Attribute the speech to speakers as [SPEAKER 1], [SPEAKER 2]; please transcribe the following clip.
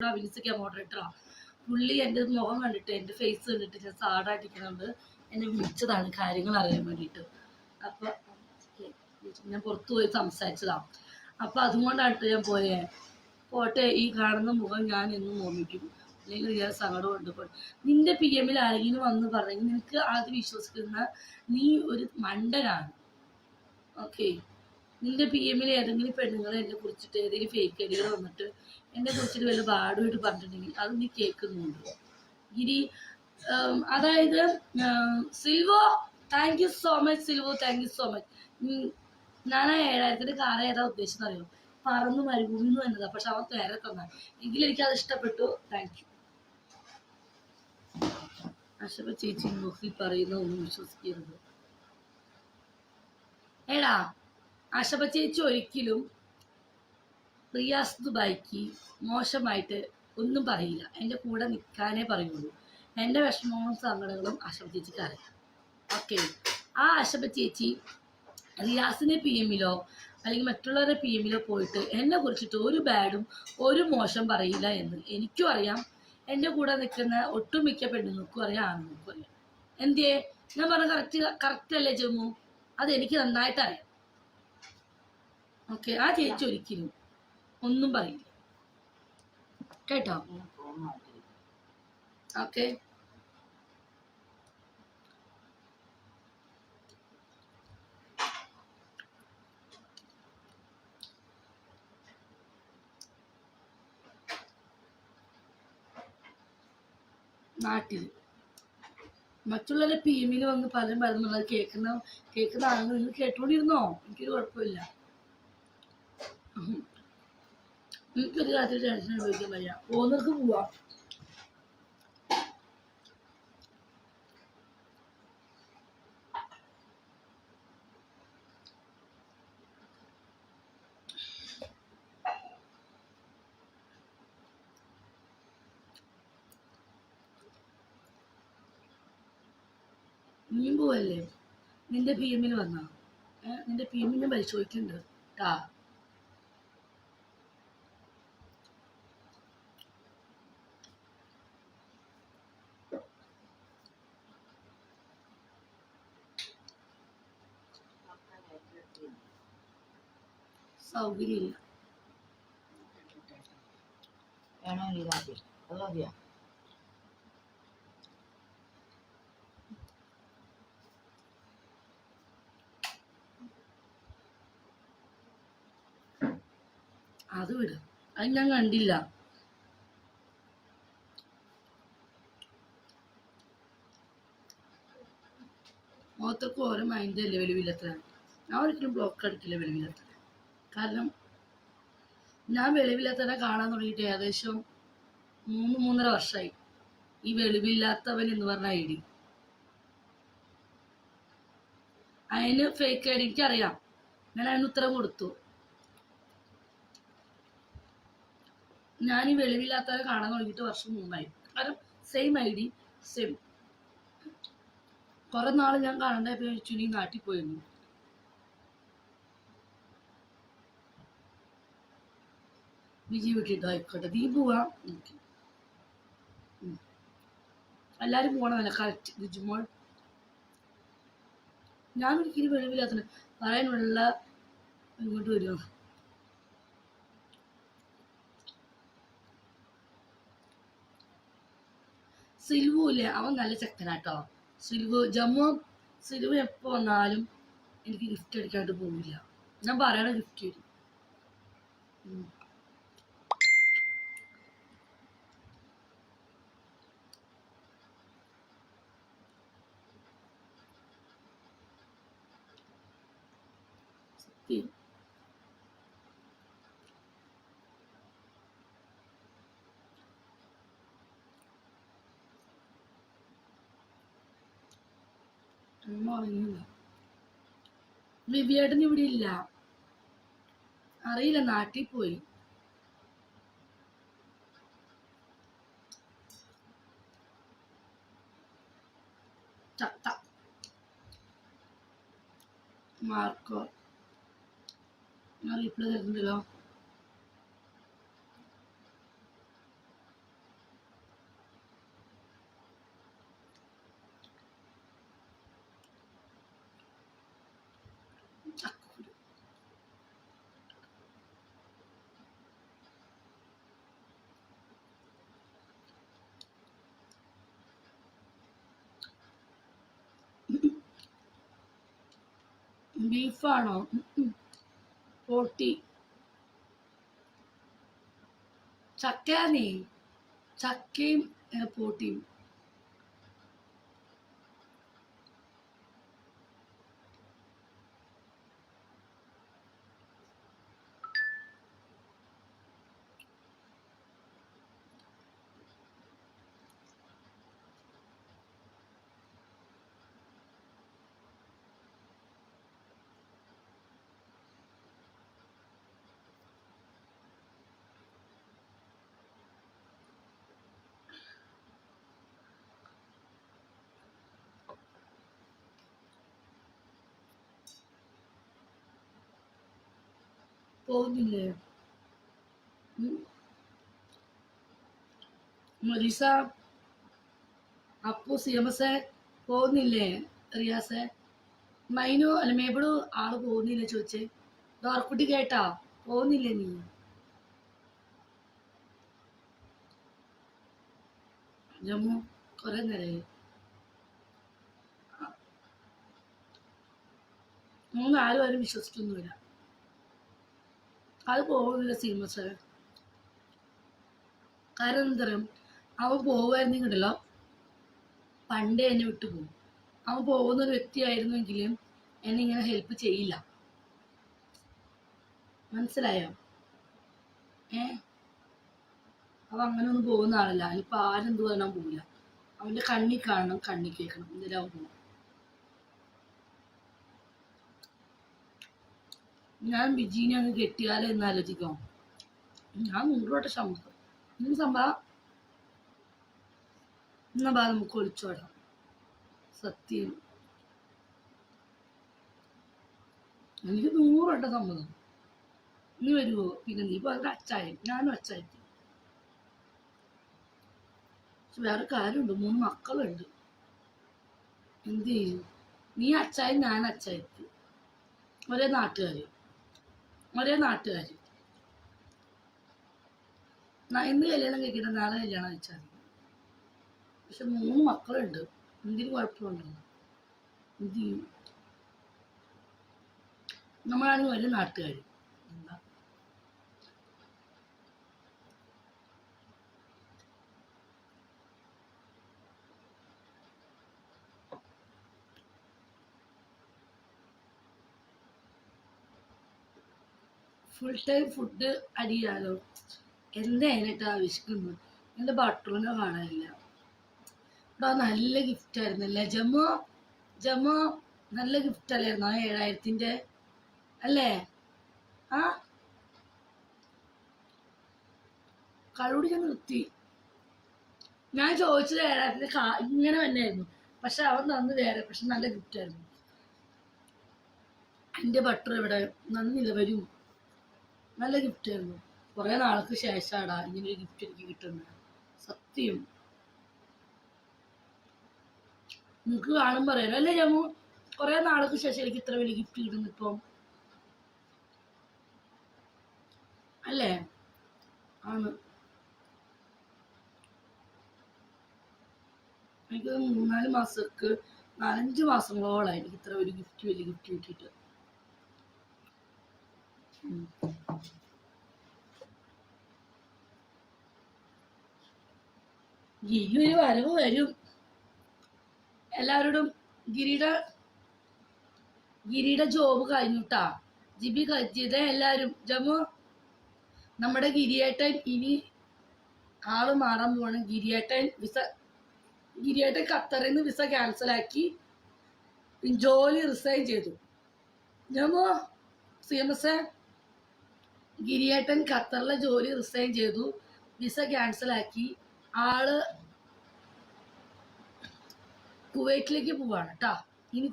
[SPEAKER 1] വിളിച്ചൊക്കെ മോഡറേറ്ററാ പുള്ളി എന്റെ മുഖം കണ്ടിട്ട് എന്റെ ഫേസ് കണ്ടിട്ട് ഞാൻ സാഡായിട്ടിരിക്കുന്നുണ്ട് എന്നെ വിളിച്ചതാണ് കാര്യങ്ങൾ അറിയാൻ വേണ്ടിയിട്ട്. അപ്പൊ ഞാൻ പുറത്തു പോയി സംസാരിച്ചതാ. അപ്പൊ അതുകൊണ്ടാണ് ഞാൻ പോയേ. പോട്ടെ ഈ കാണുന്ന മുഖം ഞാൻ എന്നും ഓർമ്മിക്കും. അല്ലെങ്കിൽ ഞാൻ സങ്കടം കൊണ്ട് നിന്റെ പി എമ്മിൽ ആരെങ്കിലും വന്ന് പറഞ്ഞെങ്കിൽ നിനക്ക് അത് വിശ്വസിക്കുന്ന നീ ഒരു മണ്ടനാണ്. ഓക്കെ നിന്റെ പി എമ്മിൽ ഏതെങ്കിലും പെണ്ണുങ്ങൾ എന്നെ കുറിച്ചിട്ട് ഏതെങ്കിലും ഫേക്ക് ഐഡികൾ വന്നിട്ട് എന്നെ കുറിച്ചിട്ട് വല്ല ബാഡുമായിട്ട് പറഞ്ഞിട്ടുണ്ടെങ്കിൽ അത് നീ കേൾക്കുന്നുണ്ട്? ഗിരി അതായത് സിൽവോ താങ്ക് യു സോ മച്ച് സിൽവോ താങ്ക് യു സോ മച്ച് ഞാൻ ആ ഏഴായിരത്തിന്റെ കാർ ഏതാ ഉദ്ദേശിച്ചത് അറിയോ? പറന്ന് മരുഭൂമി എന്ന് വന്നതാ പക്ഷെ അവൻ നേരെ തന്നാ. എങ്കിലും എനിക്ക് അത് ഇഷ്ടപ്പെട്ടു. താങ്ക് യു അശോക ചേച്ചി നോക്കി പറയുന്ന ഒന്നും വിശ്വസിക്കരുത്. എടാ ആശപ ചേച്ചി ഒരിക്കലും റിയാസ് ദുബായിക്ക് മോശമായിട്ട് ഒന്നും പറയില്ല. എന്റെ കൂടെ നിൽക്കാനേ പറയുള്ളൂ. എന്റെ വിഷമവും സങ്കടങ്ങളും ആശപ ചേച്ചിക്ക് അറിയാം. ഓക്കെ ആ ആശപ ചേച്ചി റിയാസിനെ പി എമ്മിലോ അല്ലെങ്കിൽ മറ്റുള്ളവരെ പി എമ്മിലോ പോയിട്ട് എന്നെ കുറിച്ചിട്ട് ഒരു ബാഡും ഒരു മോശം പറയില്ല എന്ന് എനിക്കും അറിയാം. എന്റെ കൂടെ നിൽക്കുന്ന ഒട്ടുമിക്ക പെണ്ണുങ്ങൾക്കും അറിയാം ആണുങ്ങൾക്കും അറിയാം. എന്തേ ഞാൻ പറഞ്ഞ കറക്റ്റ് കറക്റ്റ് അല്ലേ ജമ്മു? അത് എനിക്ക് നന്നായിട്ട് അറിയാം. ഓക്കെ ആ ചേച്ചി ഒരിക്കലും ഒന്നും പറയില്ല. കേട്ടോ? ഓക്കെ. നാട്ടിൽ മറ്റുള്ളവരെ പി എമ്മിൽ വന്ന് പലരും പറയുന്നുള്ളത് കേൾക്കുന്ന കേൾക്കുന്ന ആളുകൾ നിങ്ങൾ കേട്ടോണ്ടിരുന്നോ? എനിക്കൊരു കുഴപ്പമില്ല. എനിക്കൊരു കാര്യത്തിൽ ടെൻഷൻ അനുഭവിക്കാൻ വയ്യ പോകുന്നവർക്ക് പോവാം. നീ പോവല്ലേ? നിന്റെ എമ്മിൽ വന്നാ? നിന്റെ പി എമ്മിൽ ഞാൻ പരിശോധിക്കുന്നുണ്ട് ട്ടാ. സൗകര്യമില്ല.
[SPEAKER 2] വേണോ ഇതാക്കി? അത് മതിയോ?
[SPEAKER 1] അത് വിട്. അത് ഞാൻ കണ്ടില്ല. മുഖത്തൊക്കെ ഓരോ മൈൻഡ് അല്ലേ വെളിവില്ലാത്ത ഞാൻ ഒരിക്കലും ബ്ലോക്ക് അടിക്കില്ല വെളിവില്ലാത്ത കാരണം ഞാൻ വെളിവില്ലാത്തവനെ കാണാൻ തുടങ്ങിയിട്ട് ഏകദേശം മൂന്ന് മൂന്നര വർഷമായി ഈ വെളിവില്ലാത്തവൻ എന്ന് പറഞ്ഞ ഐ ഡി. അതിന് ഫേക്ക് ഐ ഡി എനിക്കറിയാം. ഞാൻ അതിന് ഉത്തരം കൊടുത്തു. ഞാൻ ഈ വെളിവില്ലാത്തവനെ കാണാൻ തുടങ്ങിയിട്ട് വർഷം മുമ്പായി കാരണം സെയിം ഐ ഡി സെയിം കുറെ നാൾ ഞാൻ കാണണ്ടായി ചുനി നാട്ടിൽ പോയിരുന്നു വിജയ് വിട്ടിട്ടോ ആയിക്കോട്ടെ നീ പോവാ. എല്ലാരും പോണതല്ല കറക്റ്റ് ബിജുമോൾ ഞാൻ ഒരിക്കലും വെളിവില്ലാത്ത പറയാനുള്ള ഇങ്ങോട്ട് വരുമോ സിൽവു ഇല്ലേ? അവൻ നല്ല ചെക്കനാട്ടോ സിൽവു ജമ്മു സിൽവു എപ്പോ വന്നാലും എനിക്ക് ഗിഫ്റ്റ് അടിക്കാണ്ട് പോവില്ല. ഞാൻ പറയണ ഗിഫ്റ്റ് തരും ഉം. സത്യം വിവിയേട്ടൻ ഇവിടെ ഇല്ല. അറിയില്ല നാട്ടിൽ പോയി. മാർക്കോ. நான் இப்படி இருந்துடா ബീഫാണോ പോട്ടി ചക്കയാന്നേ ചക്കയും പോട്ടിയും. പോകുന്നില്ലേ? അപ്പു സി എം എസ് പോകുന്നില്ലേ? റിയാസെ മൈനു അല്ല മേബിളു ആൾ പോകുന്നില്ല ചോദിച്ചേ. ഡോർക്കുട്ടി കേട്ടാ പോകുന്നില്ലേ നീ? ജമ്മു കൊറേ നേരമായി മൂന്ന് ആരും ആരും വിശ്വസിച്ചൊന്നുമില്ല. അത് പോകുന്നില്ല സീമസ് കാരണം എന്താ പറയുക അവൻ പോവായിരുന്നെങ്കിലോ പണ്ടേ എന്നെ വിട്ടു പോകും അവൻ പോകുന്ന ഒരു വ്യക്തിയായിരുന്നെങ്കിലും എന്നെ ഇങ്ങനെ ഹെൽപ്പ് ചെയ്യില്ല. മനസ്സിലായോ? ഏ? അവൻ അങ്ങനെ ഒന്നും പോകുന്ന ആളല്ല. ഇപ്പൊ ആരെന്ത് പറഞ്ഞാൽ പോവില്ല. അവന്റെ കണ്ണി കാണണം കണ്ണി കേൾക്കണം. എന്തെങ്കിലും അവൻ പോകും ഞാൻ ബിജീനെ അങ്ങ് കെട്ടിയാലോ എന്ന് ആലോചിക്കാം ഞാൻ മുമ്പോട്ട് ശമ്പളം ഇന്ന് സംഭവം എന്നാ ബാ നമുക്ക് ഒളിച്ചോടാം സത്യം. എനിക്ക് നൂറോട്ട സമ്മതം. നീ വരുമോ പിന്നെ നീ പറഞ്ഞ അച്ചായി ഞാനും അച്ചായി വേറെ കാര്യമുണ്ട്. മൂന്ന് മക്കളുണ്ട്. എന്ത് ചെയ്യും? നീ അച്ചായി ഞാൻ അച്ചായി ഒരേ നാട്ടുകാർ ഒരേ നാട്ടുകാർ ഇന്ന് കല്യാണം കഴിക്കണ്ട നാളെ കല്യാണം കഴിച്ചാൽ മതി. പക്ഷെ മൂന്ന് മക്കളുണ്ട്. എന്തിനും കുഴപ്പമുണ്ടോ? എന്ത് ചെയ്യും? നമ്മളാണെങ്കിൽ ഒരേ നാട്ടുകാർ എന്താ? ഫുൾ ടൈം ഫുഡ് അടിയാലോ എന്താ അതിനിട്ട് ആവശ്യിക്കുന്നു എന്റെ ബട്ടറിനെ കാണാനില്ല. ഇവിടെ നല്ല ഗിഫ്റ്റ് ആയിരുന്നല്ലേ ജമ്മു ജമോ നല്ല ഗിഫ്റ്റ് അല്ലായിരുന്നു? ഏഴായിരത്തിന്റെ? അല്ലേ? ആ? കളൂടി ഞാൻ നിർത്തി ഞാൻ ചോദിച്ചത് ഏഴായിരത്തിന്റെ കാ ഇങ്ങനെ തന്നെയായിരുന്നു. പക്ഷെ അവൻ തന്നു വേറെ പക്ഷെ നല്ല ഗിഫ്റ്റ് ആയിരുന്നു. എന്റെ ബട്ടർ ഇവിടെ നന്ദി വരും. നല്ല ഗിഫ്റ്റ് ആയിരുന്നു. കുറെ നാൾക്ക് ശേഷമാടാ ഇങ്ങനെ ഒരു ഗിഫ്റ്റ് എനിക്ക് കിട്ടുന്നത് സത്യം. നിങ്ങൾക്ക് കാണും അറിയാലോ. അല്ലേ ജമ്മു? കുറെ നാൾക്ക് ശേഷം എനിക്ക് ഇത്ര വലിയ ഗിഫ്റ്റ് കിട്ടുന്നു ഇപ്പം. അല്ലേ? ആണ്. എനിക്ക് മൂന്നാൽ മാസക്ക് നാലഞ്ച് മാസങ്ങളോളായി എനിക്ക് ഇത്ര ഒരു ഗിഫ്റ്റ് വലിയ ഗിഫ്റ്റ് കിട്ടിയിട്ട്. ഗിരി വരവ് വരും. എല്ലാവരോടും ഗിരിയുടെ ഗിരിയുടെ ജോബ് കഴിഞ്ഞുട്ടാ. ജിബി ജിത എല്ലാരും ജമ്മു നമ്മുടെ ഗിരിയേട്ടൻ ഇനി ആൾ മാറാൻ പോവാണ്. ഗിരിയേട്ടൻ വിസ ഗിരിയേട്ടൻ ഖത്തറിൽ നിന്ന് വിസ ക്യാൻസൽ ആക്കി ജോലി റിസൈൻ ചെയ്തു. ജമ്മു സി എം എസ് ഗിരിയേട്ടൻ ഖത്തറിലെ ജോലി റിസൈൻ ചെയ്തു. വിസ ക്യാൻസൽ ആക്കി. ആൾ കുവൈറ്റിലേക്ക് പോവാണ് കേട്ടാ ഇനി